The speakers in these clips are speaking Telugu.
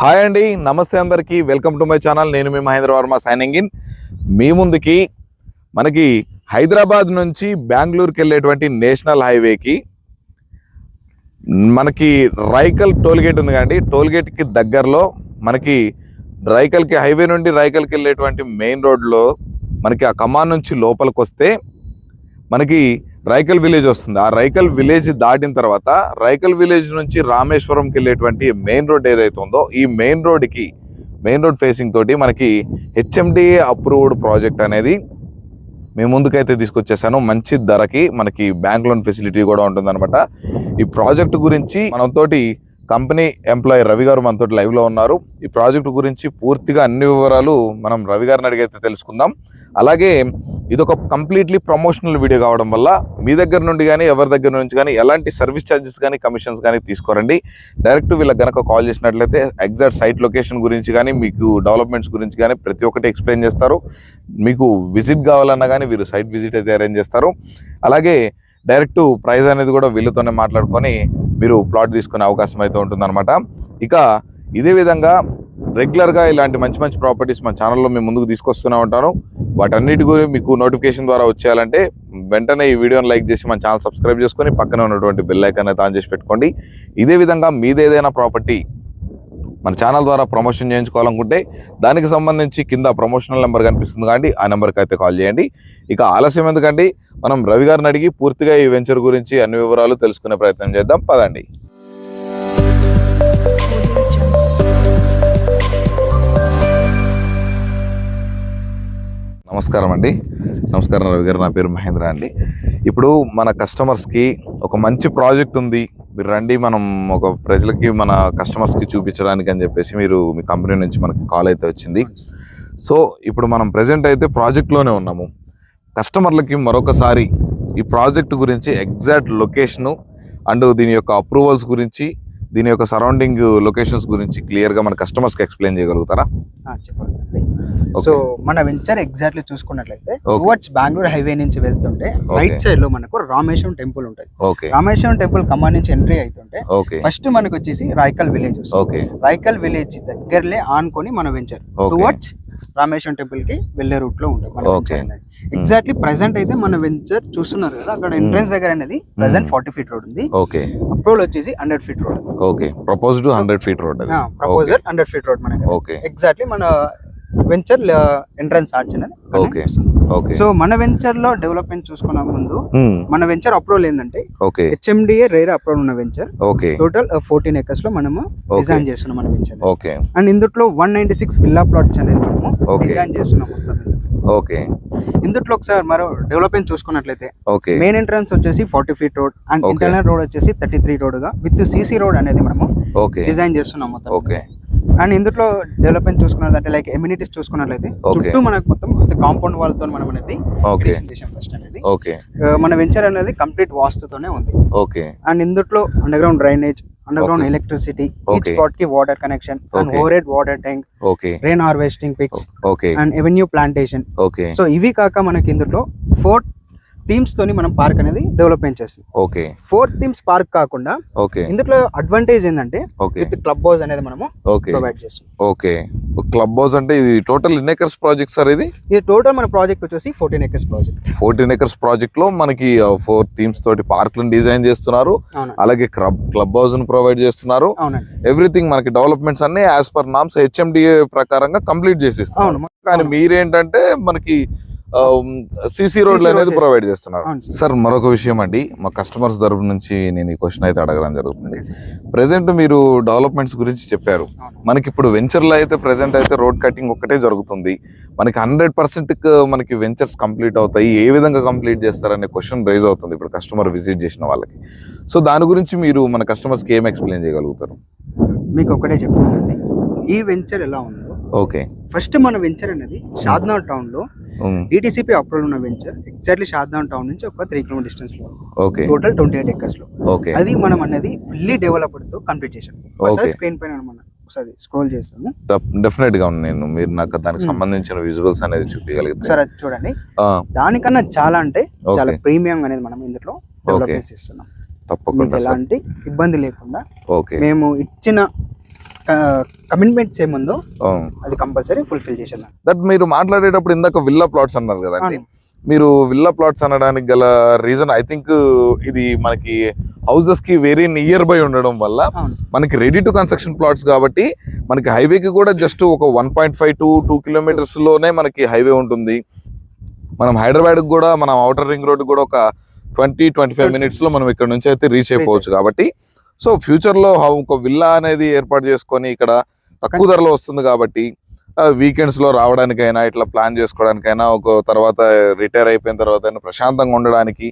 హాయ్ అండి నమస్తే అందరికీ. Welcome to my channel. నేను మీ మహేంద్ర వర్మ సైనింగ్ ఇన్. మీ ముందుకి మనకి హైదరాబాద్ నుంచి బెంగళూరుకి వెళ్ళేటువంటి నేషనల్ హైవేకి మనకి రైకల్ టోల్గేట్ ఉంది కదండి. టోల్గేట్కి దగ్గరలో మనకి రైకల్కి హైవే నుండి రైకల్కి వెళ్ళేటువంటి మెయిన్ రోడ్లో మనకి ఆ కమాన్ నుంచి లోపలికి వస్తే మనకి రైకల్ విలేజ్ వస్తుంది. ఆ రైకల్ విలేజ్ దాటిన తర్వాత రైకల్ విలేజ్ నుంచి రామేశ్వరంకి వెళ్ళేటువంటి మెయిన్ రోడ్ ఏదైతే ఉందో ఈ మెయిన్ రోడ్కి మెయిన్ రోడ్ ఫేసింగ్ తోటి మనకి హెచ్ఎండిఏ అప్రూవ్డ్ ప్రాజెక్ట్ అనేది మేము ముందుకైతే తీసుకొచ్చేసాను. మంచి ధరకి మనకి బ్యాంక్ లోన్ ఫెసిలిటీ కూడా ఉంటుందన్నమాట. ఈ ప్రాజెక్ట్ గురించి మనతోటి కంపెనీ ఎంప్లాయీ రవి గారు మనతో లైవ్లో ఉన్నారు. ఈ ప్రాజెక్ట్ గురించి పూర్తిగా అన్ని వివరాలు మనం రవి గారిని అడిగైతే తెలుసుకుందాం. అలాగే ఇది ఒక కంప్లీట్లీ ప్రమోషనల్ వీడియో కావడం వల్ల మీ దగ్గర నుండి కానీ ఎవరి దగ్గర నుంచి కానీ ఎలాంటి సర్వీస్ ఛార్జెస్ కానీ కమిషన్స్ కానీ తీసుకోరండి. డైరెక్ట్ వీళ్ళకి గనక కాల్ చేసినట్లయితే ఎగ్జాక్ట్ సైట్ లొకేషన్ గురించి కానీ మీకు డెవలప్మెంట్స్ గురించి కానీ ప్రతి ఒక్కటి ఎక్స్ప్లెయిన్ చేస్తారు. మీకు విజిట్ కావాలన్నా కానీ వీరు సైట్ విజిట్ అయితే అరేంజ్ చేస్తారు. అలాగే డైరెక్ట్ ప్రైజ్ అనేది కూడా వీళ్ళతోనే మాట్లాడుకొని మీరు ప్లాట్ తీసుకునే అవకాశం అయితే ఉంటుందన్నమాట. ఇక ఇదే విధంగా రెగ్యులర్గా ఇలాంటి మంచి మంచి ప్రాపర్టీస్ మన ఛానల్లో మేము ముందుకు తీసుకొస్తూనే ఉంటాను. వాటన్నిటి గురించి మీకు నోటిఫికేషన్ ద్వారా వచ్చేయాలంటే వెంటనే ఈ వీడియోని లైక్ చేసి మన ఛానల్ సబ్స్క్రైబ్ చేసుకొని పక్కన ఉన్నటువంటి బెల్ ఐకాన్ అయితే ఆన్ చేసి పెట్టుకోండి. ఇదే విధంగా మీదేదైనా ప్రాపర్టీ మన ఛానల్ ద్వారా ప్రమోషన్ చేయించుకోవాలనుకుంటే దానికి సంబంధించి కింద ప్రమోషనల్ నెంబర్ కనిపిస్తుంది కాబట్టి ఆ నెంబర్కి అయితే కాల్ చేయండి. ఇక ఆలస్యం ఎందుకండి? మనం రవి గారిని అడిగి పూర్తిగా ఈ వెంచర్ గురించి అన్ని వివరాలు తెలుసుకునే ప్రయత్నం చేద్దాం. పదండి. నమస్కారం అండి. నమస్కారం రవి గారు. నా పేరు మహేంద్ర అండి. ఇప్పుడు మన కస్టమర్స్కి ఒక మంచి ప్రాజెక్ట్ ఉంది. మీరు రండి మనం ఒక ప్రజలకి మన కస్టమర్స్కి చూపించడానికి అని చెప్పేసి మీరు మీ కంపెనీ నుంచి మనకి కాల్ అయితే వచ్చింది. సో ఇప్పుడు మనం ప్రజెంట్ అయితే ప్రాజెక్ట్లోనే ఉన్నాము. కస్టమర్లకి మరొకసారి ఈ ప్రాజెక్ట్ గురించి ఎగ్జాక్ట్ లొకేషను అండ్ దీని యొక్క అప్రూవల్స్ గురించి దీని యొక్క సరౌండింగ్ లొకేషన్స్ గురించి క్లియర్గా మన కస్టమర్స్కి ఎక్స్ప్లెయిన్ చేయగలుగుతారా? చెప్పండి. సో మన వెంచర్ ఎగ్జాక్ట్లీ చూసుకున్నట్లయితే. టువర్డ్స్ బెంగళూరు హైవే నుంచి వెళ్తుంటే రైట్ సైడ్లో మనకు రామేశ్వరం టెంపుల్ ఉంటుంది రామేశ్వరం టెంపుల్ ఖమ్మం నుంచి ఎంట్రీ అవుతుంటే ఫస్ట్ మనకు వచ్చేసి రాయకల్ విలేజ్ రాయకల్ విలేజ్ దగ్గరలే ఆనుకొని మన వెంచర్. టువర్డ్స్ రామేశ్వరం టెంపుల్కి వెళ్ళే రూట్లో ఉంటుంది. ఎగ్జాక్ట్లీ ప్రెసెంట్ అయితే మన వెంచర్ చూస్తున్నారు కదా అక్కడ ఎంట్రన్స్ దగ్గర అనేది ప్రెసెంట్ ఫార్టీ ఫీట్ రోడ్ ఉంది. ఓకే అప్రోల్ వచ్చేసి hundred feet road okay proposed hundred feet road proposal hundred feet road మనకి ఓకే ఎగ్జాక్ట్లీ మన venture entrance arch Okay. Okay so మన వెంచర్లో డెవలప్మెంట్ చూసుకున్న ముందు. మన వెంచర్ అప్రూవల్ ఏంటంటే ఓకే హెచ్ఎండిఏ రేర్ అప్రూవల్ ఉన్న వెంచర్ ఓకే టోటల్ ఫోర్టీన్ ఎకర్స్లో మనము. డిజైన్ చేస్తున్నాం మన వెంచర్ ఓకే అండ్ ఇందులో one ninety six villa plots అనేది మనము. డిజైన్ చేస్తున్నాం మొత్తం. ఓకే ఇందులో ఒకసారి మరో డెవలప్మెంట్ చూసుకున్నట్లయితే ఓకే మెయిన్ ఎంట్రన్స్ వచ్చేసి forty feet road and. Internal road వచ్చేసి థర్టీ త్రీ రోడ్గా విత్ సిసి రోడ్ అనేది మనము ఓకే డిజైన్ చేస్తున్నాం మొత్తం ఓకే అండ్ ఇందులో డెవలప్మెంట్ చూసుకున్నట్లయితే లైక్ ఎమ్యూనిటీస్ చూసుకున్నట్లయితే. చుట్టూ మనకు మొత్తం కాంపౌండ్ వాళ్ళతో మనం అనేది ఓకే ఫస్ట్ అనేది. ఓకే ఆ, మన వెంచర్ అనేది కంప్లీట్ వాస్తుతోనే ఉంది. ఓకే అండ్ ఇందులో underground drainage underground. Electricity. స్పాట్కి water connection and water tank okay rain harvesting pits okay and avenue plantation okay so ఇవి కాక మనకి ఇందులో ఫోర్ థీమ్స్ తోని మనం పార్క్ అనేది డెవలప్మెంట్ చేస్తాం. ఓకే ఫోర్ థీమ్స్ పార్క్ కాకుండా ఓకే ఇందులో అడ్వాంటేజ్ ఏంటంటే ఓకే విత్ క్లబ్ హౌస్ అనేది మనము ఓకే ప్రొవైడ్ చేస్తాం. ఓకే క్లబ్ హౌస్ అంటే ఇది టోటల్ ఎన్ని ఎకర్స్ ప్రాజెక్ట్ సార్ ఇది? ఇది టోటల్ మన ప్రాజెక్ట్ వచ్చేసి fourteen acres project fourteen acres ప్రాజెక్ట్లో మనకి ఫోర్ థీమ్స్ తోటి పార్క్లను డిజైన్ చేస్తున్నారు. అలాగే క్లబ్ క్లబ్ హౌస్ను ప్రొవైడ్ చేస్తున్నారు. ఎవ్రీథింగ్ మనకి డెవలప్మెంట్స్ అన్ని యాజ్ పర్ నామ్స్ హెచ్ఎండిఏ ప్రకారంగా కంప్లీట్ అవును. కానీ మీరేంటంటే మనకి సిసి రోడ్లు అనేది ప్రొవైడ్ చేస్తున్నారు. సార్. మరొక విషయం అండి. మా కస్టమర్స్ తరపు నుంచి నేను ఈ క్వశ్చన్ అయితే అడగడం జరుగుతుంది. ప్రెసెంట్ మీరు డెవలప్మెంట్స్ గురించి చెప్పారు. మనకి ఇప్పుడు వెంచర్లో అయితే ప్రెసెంట్ అయితే రోడ్ కటింగ్ ఒక్కటే జరుగుతుంది. మనకి హండ్రెడ్ పర్సెంట్ మనకి వెంచర్స్ కంప్లీట్ అవుతాయి. ఏ విధంగా కంప్లీట్ చేస్తారనే క్వశ్చన్ రైజ్ అవుతుంది ఇప్పుడు కస్టమర్ విజిట్ చేసిన వాళ్ళకి. సో దాని గురించి మీరు మన కస్టమర్స్కి ఏం ఎక్స్ప్లెయిన్ చేయగలుగుతారు? మీకు ఒకటే చెప్తానండి. ఈ వెంచర్ ఎలా ఉందో ఓకే ఫస్ట్ మన వెంచర్ అనేది షాద్నా టౌన్లో డిటిసిపి అప్రూవల్ ఉన్న వెంచర్ ఎగ్జాక్ట్లీ షాద్నా టౌన్ నుంచి ఒక త్రీ కిలోమీటర్ డిస్టెన్స్లో. ఓకే. టోటల్ ట్వంటీ ఎయిట్ ఎకర్స్లో. ఓకే. అది మనం అనేది ఫుల్లీ డెవలప్డ్తో కంప్లీట్ చేసాం ఒకసారి. స్క్రీన్ పైన మనం ఒకసారి స్క్రోల్ చేస్తాము. డెఫినెట్గా నేను. మీరు నాకు దానికి Hmm. సంబంధించిన విజువల్స్ అనేది చూపించగలిగితే అది చూడండి. దానికన్నా చాలా అంటే చాలా ప్రీమియం అనేది మనం ఇందులో డెవలప్మెంట్స్ ఇస్తున్నాం మీకు తప్పకుండా ఎలాంటి ఇబ్బంది లేకుండా ఓకే. మేము ఇచ్చిన కమిట్మెంట్స్ ఏముందో అది కంపల్సరీ ఫుల్ఫిల్ చేసాను దట్ మీరు మాట్లాడేటప్పుడు ఇందాక విల్లా ప్లాట్స్ అన్నారు కదండి. మీరు విల్లా ప్లాట్స్ అనడానికి గల రీజన్ ఐ థింక్ ఇది మనకి హౌసెస్కి వెరీ నియర్ బై ఉండడం వల్ల మనకి రెడీ టు కన్స్ట్రక్షన్ ప్లాట్స్ కాబట్టి మనకి హైవేకి కూడా జస్ట్ ఒక one point five to two కిలోమీటర్స్లోనే మనకి హైవే ఉంటుంది. మనం హైదరాబాద్ కూడా మనం అవుటర్ రింగ్ రోడ్ కూడా ఒక ట్వంటీ ట్వంటీ ఫైవ్ మినిట్స్లో మనం ఇక్కడ నుంచి అయితే రీచ్ అయిపోవచ్చు. కాబట్టి సో ఫ్యూచర్లో హౌ- ఒక విల్లా అనేది ఏర్పాటు చేసుకొని ఇక్కడ తక్కువ ధరలో వస్తుంది కాబట్టి వీకెండ్స్లో రావడానికైనా ఇట్లా ప్లాన్ చేసుకోవడానికైనా ఒక తర్వాత రిటైర్ అయిపోయిన తర్వాత ప్రశాంతంగా ఉండడానికి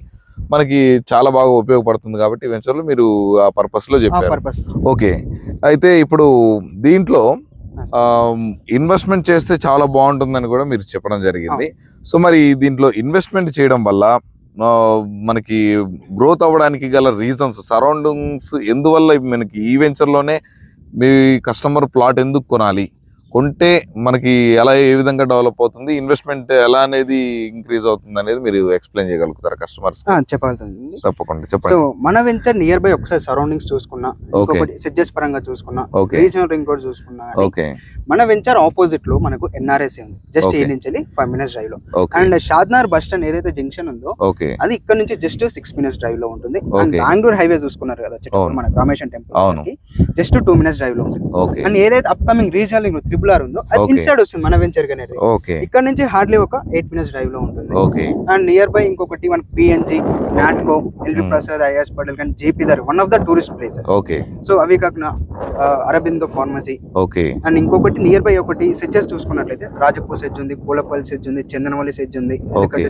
మనకి చాలా బాగా ఉపయోగపడుతుంది కాబట్టి వెంచర్లో మీరు ఆ పర్పస్లో చెప్పారు. ఓకే అయితే ఇప్పుడు దీంట్లో ఇన్వెస్ట్మెంట్ చేస్తే చాలా బాగుంటుందని కూడా మీరు చెప్పడం జరిగింది. సో మరి దీంట్లో ఇన్వెస్ట్మెంట్ చేయడం వల్ల మనకి గ్రోత్ అవ్వడానికి గల రీజన్స్ సరౌండింగ్స్ ఎందువల్ల మనకి ఈ వెంచర్లోనే మీ కస్టమర్ ప్లాట్ ఎందుకు కొనాలి? కొంటే మనకి ఎలా ఏ విధంగా డెవలప్ అవుతుంది ఇన్వెస్ట్మెంట్ ఎలా అనేది ఇంక్రీజ్ అవుతుంది అనేది మీరు ఎక్స్ప్లెయిన్ చేయగలుగుతారా కస్టమర్స్ చెప్పగలుగుతుంది తప్పకుండా సో చెప్పండి. మన వెంచర్ నియర్ బై ఒకసారి సరౌండింగ్స్ చూసుకున్నా ఇంకొకటి సెడ్జెస్ పరంగా చూసుకున్నా రీజనల్ రింగ్ రోడ్ చూసుకున్నా కానీ ఓకే. మన వెంచర్ ఆపోజిట్లో మనకు ఎన్ఆర్ఎస్ ఉంది. జస్ట్. ఏ నుంచి ఫైవ్ మినిట్స్ డ్రైవ్లో. అండ్ షాద్నార్ బస్ స్టాండ్ ఏదైతే జంక్షన్ ఉందో ఓకే. అది ఇక్కడ నుంచి జస్ట్ సిక్స్ మినిట్స్ డ్రైవ్లో ఉంటుంది. అండ్. బెంగళూరు హైవే చూసుకున్నారు కదా. మన Rameswaram. Temple just two minutes డ్రైవ్లో ఉంటుంది. అండ్ ఏదైతే upcoming regional ring triple R ఉందో అది. ఇన్సైడ్ వస్తుంది మన వెంచర్ అనేది. ఇక్కడ నుంచి హార్డ్లీ ఒక ఎయిట్ మినిట్స్ డ్రైవ్లో ఉంటుంది. ఓకే. అండ్ నియర్ బై ఇంకొకటి మన PNG Natco LV Hmm. Prasad IS Patel కానీ JP there one of the tourist places okay. So అవి కాకుండా అరబిందో ఫార్మసీ ఓకే. అండ్ ఇంకొకటి నియర్ బై ఒకటి సెడ్జెస్ చూసుకున్నట్లయితే రాజపూర్ సెజ్ ఉంది పూలపల్లి సెజ్ ఉంది చందనవల్లి సెజ్ ఉంది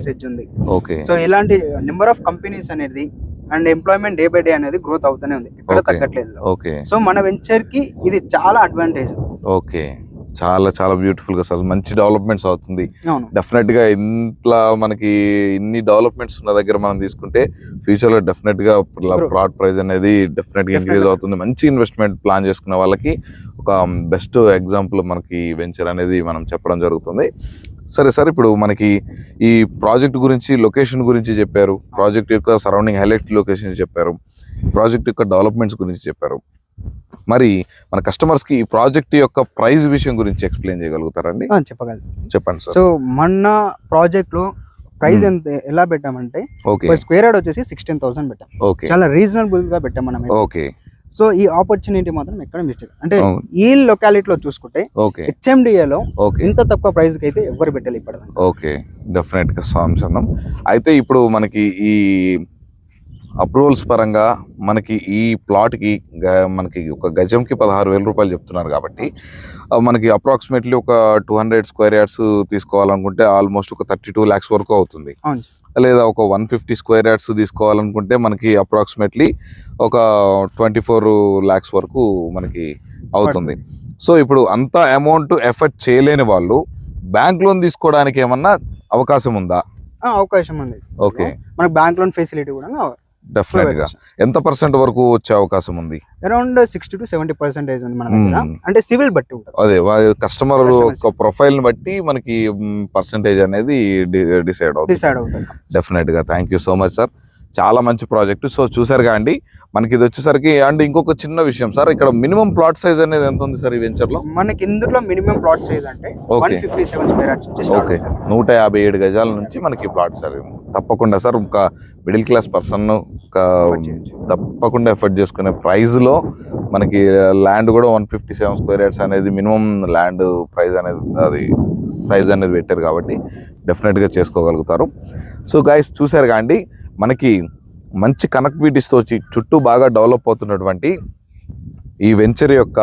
సెజ్ ఉంది. ఓకే. సో ఇలాంటి నెంబర్ ఆఫ్ కంపెనీస్ అనేది and employment day by day అనేది గ్రోత్ అవుతూనే ఉంది. ఎక్కడ. తగ్గట్లేదు. సో మన వెంచర్కి ఇది చాలా అడ్వాంటేజ్ ఓకే. చాలా చాలా బ్యూటిఫుల్గా సార్. మంచి డెవలప్మెంట్స్ అవుతుంది. డెఫినెట్గా ఇంట్లో మనకి ఇన్ని డెవలప్మెంట్స్ ఉన్న దగ్గర మనం తీసుకుంటే ఫ్యూచర్లో డెఫినెట్గా. ప్లాట్ ప్రైస్ అనేది డెఫినెట్గా ఇంక్రీజ్. అవుతుంది. మంచి ఇన్వెస్ట్మెంట్ ప్లాన్ చేసుకున్న వాళ్ళకి ఒక బెస్ట్ ఎగ్జాంపుల్ మనకి వెంచర్ అనేది మనం చెప్పడం జరుగుతుంది. సరే సార్ ఇప్పుడు మనకి ఈ ప్రాజెక్ట్ గురించి లొకేషన్ గురించి చెప్పారు. ప్రాజెక్ట్ యొక్క సరౌండింగ్ హైలైట్ లొకేషన్ చెప్పారు. ప్రాజెక్ట్ యొక్క డెవలప్మెంట్స్ గురించి చెప్పారు. మరి మన కస్టమర్స్కి ఈ ప్రాజెక్ట్ యొక్క ప్రైస్ విషయం గురించి ఎక్స్ప్లెయిన్ చేయగలుగుతారండి? చెప్పగలరు చెప్పండి సార్. సో మన ప్రాజెక్ట్లో ప్రైస్. ఎంత ఎలా పెట్టామంటే స్క్వేర్ యార్డ్ వచ్చేసి సిక్స్టీన్ థౌసండ్ పెట్టాం. చాలా రీజనబుల్గా పెట్టాం మనం. ఓకే. సో ఈ ఆపర్చునిటీ మాత్రం ఎక్కడ మిస్టేక్ అంటే. ఈ లొకాలిటీలో చూసుకుంటే ఓకే. HMDA లో ఓకే. ఇంత తక్కువ ప్రైస్కి అయితే ఎవరు పెట్టాలి ఇప్పటిదాకా. ఓకే. డెఫినెట్గా సాంసన్నం అయితే ఇప్పుడు మనకి ఈ అప్రూవల్స్ పరంగా మనకి ఈ ప్లాట్కి గ- మనకి ఒక గజంకి పదహారు వేల రూపాయలు చెప్తున్నారు కాబట్టి మనకి అప్రాక్సిమేట్లీ ఒక టూ హండ్రెడ్ స్క్వేర్ యార్డ్స్ తీసుకోవాలనుకుంటే ఆల్మోస్ట్ ఒక థర్టీ టూ ల్యాక్స్ వరకు అవుతుంది. లేదా ఒక వన్ ఫిఫ్టీ స్క్వేర్ యార్డ్స్ తీసుకోవాలనుకుంటే మనకి అప్రాక్సిమేట్లీ ఒక ట్వంటీ ఫోర్ ల్యాక్స్ వరకు మనకి అవుతుంది. సో ఇప్పుడు అంత అమౌంట్ ఎఫర్ట్ చేయలేని వాళ్ళు బ్యాంక్ లోన్ తీసుకోవడానికి ఏమన్నా అవకాశం ఉందా? అవకాశం ఉంది. ఓకే. మనకు బ్యాంక్ లోన్ ఫెసిలిటీ కూడా డెఫినెట్గా. ఎంత పర్సెంట్ వరకు వచ్చే అవకాశం ఉంది? Around sixty to seventy percentage ఉంది మన దగ్గర. Hmm. అంటే సివిల్ బట్టి అదే కస్టమర్ Customers. ఒక ప్రొఫైల్ని బట్టి మనకి పర్సంటేజ్ అనేది డిసైడ్ అవుతుంది. డిసైడ్ అవుతుంది. డెఫినెట్గా. Thank you so much sir చాలా మంచి ప్రాజెక్ట్ సో చూసారుగా అండి? మనకి ఇది వచ్చేసరికి అండ్ ఇంకొక చిన్న విషయం సార్ ఇక్కడ మినిమం ప్లాట్ సైజ్ అనేది ఎంత ఉంది సార్ ఈ వెంచర్లో? మనకి ఇందులో మినిమం ప్లాట్ సైజ్ అంటే ఓకే. నూట యాభై ఏడు గజాల నుంచి మనకి ప్లాట్ సార్. తప్పకుండా సార్ ఒక మిడిల్ క్లాస్ పర్సన్. తప్పకుండా ఎఫర్ట్ చేసుకునే ప్రైస్లో మనకి ల్యాండ్ కూడా one fifty seven square yards అనేది మినిమం ల్యాండ్ ప్రైస్ అనేది అది సైజ్ అనేది పెట్టారు కాబట్టి డెఫినెట్గా చేసుకోగలుగుతారు. సో గైస్ చూసారు అండి మనకి మంచి కనెక్టివిటీస్తో వచ్చి చుట్టూ బాగా డెవలప్ అవుతున్నటువంటి ఈ వెంచర్ యొక్క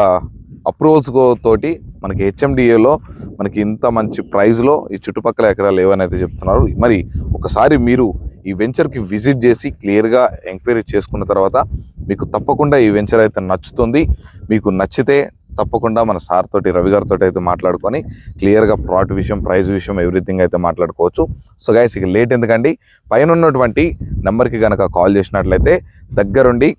అప్రూవల్స్ తోటి మనకి హెచ్ఎండిఏలో మనకి ఇంత మంచి ప్రైస్లో ఈ చుట్టుపక్కల ఎక్కడ లేవని అయితే చెప్తున్నారు. మరి ఒకసారి మీరు ఈ వెంచర్కి విజిట్ చేసి క్లియర్గా ఎంక్వైరీ చేసుకున్న తర్వాత మీకు తప్పకుండా ఈ వెంచర్ అయితే నచ్చుతుంది. మీకు నచ్చితే తప్పకుండా మన సార్ తోటి రవి గారితో అయితే మాట్లాడుకొని క్లియర్గా ప్లాట్ విషయం ప్రైస్ విషయం ఎవ్రీథింగ్ అయితే మాట్లాడుకోవచ్చు. సో గైస్ ఇక లేట్ ఎందుకండి? పైన ఉన్నటువంటి నెంబర్కి కనుక కాల్ చేసినట్లయితే దగ్గరుండి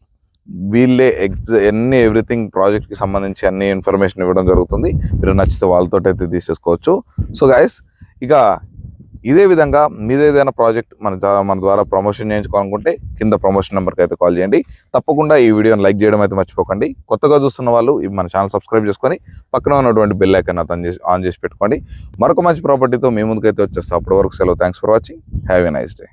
వీళ్ళే ఎగ్జ అన్ని ఎవ్రీథింగ్ ప్రాజెక్ట్కి సంబంధించి అన్ని ఇన్ఫర్మేషన్ ఇవ్వడం జరుగుతుంది. మీరు నచ్చితే వాళ్ళతో అయితే తీసేసుకోవచ్చు. సో గైస్ ఇక ఇదే విధంగా మీదేదైనా ప్రాజెక్ట్ మన మన ద్వారా ప్రమోషన్ చేయించుకోవాలనుకుంటే కింద ప్రమోషన్ నెంబర్కి అయితే కాల్ చేయండి. తప్పకుండా ఈ వీడియోని లైక్ చేయడం అయితే మర్చిపోకండి. కొత్తగా చూస్తున్న వాళ్ళు మన ఛానల్ సబ్స్క్రైబ్ చేసుకొని పక్కన ఉన్నటువంటి బెల్ ఐకన్ అతను చేసి ఆన్ చేసి పెట్టుకోండి. మరొక మంచి ప్రాపర్టీతో మీ ముందుకైతే వచ్చేస్తాం. అప్పటి వరకు సెలవు. Thanks for watching have a nice day